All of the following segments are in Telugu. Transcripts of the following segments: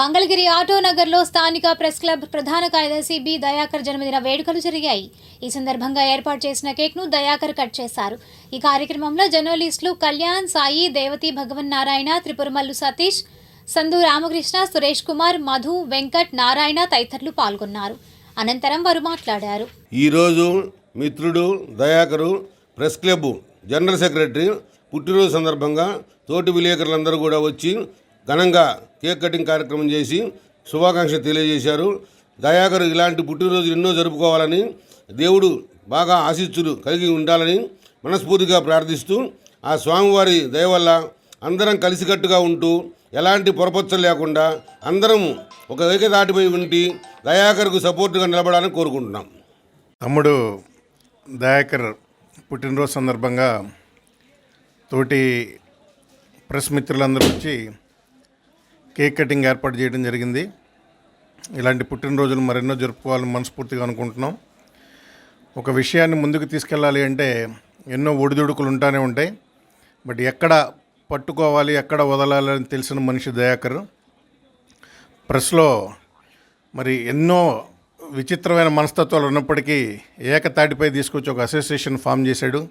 మంగళగిరి ఆటోనగర్లో స్థానిక ప్రెస్ క్లబ్ ప్రధాన కార్యదర్శి బి దయాకర్ జన్మదిన వేడుకలు జరిగాయి. ఈ సందర్భంగా ఏర్పాటు చేసిన కేక్ను దయాకర్ కట్ చేశారు. ఈ కార్యక్రమంలో జర్నలిస్టులు కళ్యాణ్ సాయి దేవతి భగవన్ నారాయణ త్రిపురమల్లు సతీష్ సందు రామకృష్ణ సురేష్ కుమార్ మధు వెంకట్ నారాయణ తదితరులు పాల్గొన్నారు. అనంతరం వారు మాట్లాడారు. ఈరోజు మిత్రుడు Dayakar press club general secretary పుట్టినరోజు సందర్భంగా తోటి విలేకరులందరూ కూడా వచ్చి ఘనంగా కేక్ కటింగ్ కార్యక్రమం చేసి శుభాకాంక్షలు తెలియజేశారు. దయాకరు ఇలాంటి పుట్టినరోజు ఎన్నో జరుపుకోవాలని దేవుడు బాగా ఆశీస్సులు కలిగి ఉండాలని మనస్ఫూర్తిగా ప్రార్థిస్తూ ఆ స్వామివారి దయ వల్ల అందరం కలిసికట్టుగా ఉంటూ ఎలాంటి పొరపచ్చలు లేకుండా అందరం ఒక ఏకదాటిపై ఉండి దయాకర్కు సపోర్టుగా నిలబడాలని కోరుకుంటున్నాం. తమ్ముడు దయాకర్ పుట్టినరోజు సందర్భంగా తోటి ప్రెస్ మిత్రులందరూ వచ్చి కేక్ కటింగ్ ఏర్పాటు చేయడం జరిగింది. ఇలాంటి పుట్టినరోజులు మరెన్నో జరుపుకోవాలని మనస్ఫూర్తిగా అనుకుంటున్నాం. ఒక విషయాన్ని ముందుకు తీసుకెళ్ళాలి అంటే ఎన్నో ఒడిదుడుకులు ఉంటానే ఉంటాయి. బట్ ఎక్కడ పట్టుకోవాలి ఎక్కడ వదలాలి అని తెలిసిన మనిషి దయాకర్. ప్రెస్లో మరి ఎన్నో విచిత్రమైన మనస్తత్వాలు ఉన్నప్పటికీ ఏకతాటిపై తీసుకొచ్చి ఒక అసోసియేషన్ ఫామ్ చేశాడు.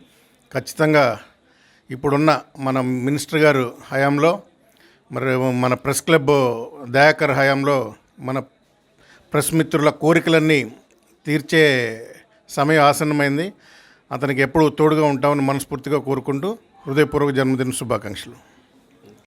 ఖచ్చితంగా ఇప్పుడున్న మన మినిస్టర్ గారు హయాంలో మరి మన ప్రెస్ క్లబ్ దయాకర్ హయాంలో మన ప్రెస్ మిత్రుల కోరికలన్నీ తీర్చే సమయం ఆసన్నమైంది. అతనికి ఎప్పుడు తోడుగా ఉంటామని మనస్ఫూర్తిగా కోరుకుంటూ హృదయపూర్వక జన్మదిన శుభాకాంక్షలు.